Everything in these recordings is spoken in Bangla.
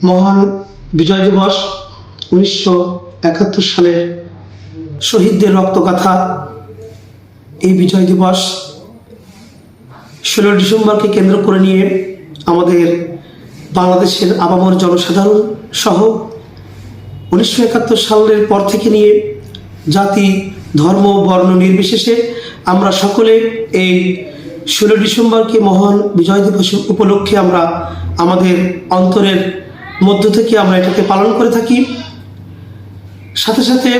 মহান বিজয় দিবস উনিশশো একাত্তর সালের শহীদদের রক্তগাথা। এই বিজয় দিবস ষোলো ডিসেম্বরকে কেন্দ্র করে নিয়ে আমাদের বাংলাদেশের আবামর জনসাধারণ সহ উনিশশো একাত্তর সালের পর থেকে নিয়ে জাতি, ধর্ম, বর্ণ নির্বিশেষে আমরা সকলে এই ষোলো ডিসেম্বরকে মহান বিজয় দিবস উপলক্ষে আমরা আমাদের অন্তরের মধ্য থেকে আমরা এটাকে পালন করে থাকি। সাথে সাথে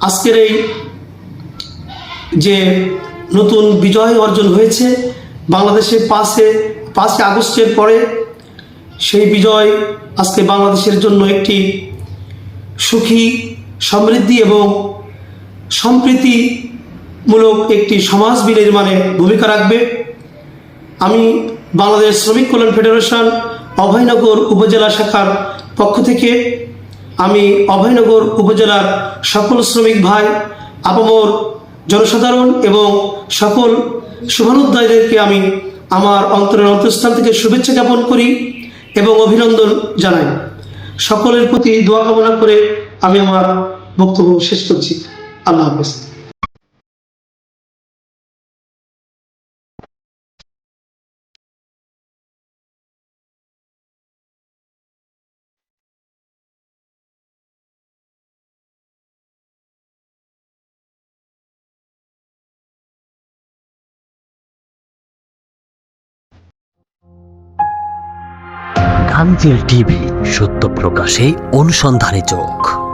আজকের এই যে নতুন বিজয় অর্জন হয়েছে বাংলাদেশের পাশে পাঁচই আগস্টের পরে সেই বিজয় আজকে বাংলাদেশের জন্য একটি সুখী, সমৃদ্ধি এবং সম্প্রীতিমূলক একটি সমাজ বিনির্মাণে ভূমিকা রাখবে। আমি বাংলাদেশ শ্রমিক কল্যাণ ফেডারেশন অভয়নগর উপজেলা শাখার পক্ষ থেকে আমি অভয়নগর উপজেলার সকল শ্রমিক ভাই, আপামর জনসাধারণ এবং সকল শুভানুদ্দায়ীদেরকে আমি আমার অন্তরের অন্তঃস্থান থেকে শুভেচ্ছা জ্ঞাপন করি এবং অভিনন্দন জানাই। সকলের প্রতি দোয়া কামনা করে আমি আমার বক্তব্য শেষ করছি। আল্লাহ হাফেজ। গাঙ্গেল টিভি সত্য প্রকাশে অনুসন্ধানে চোখ।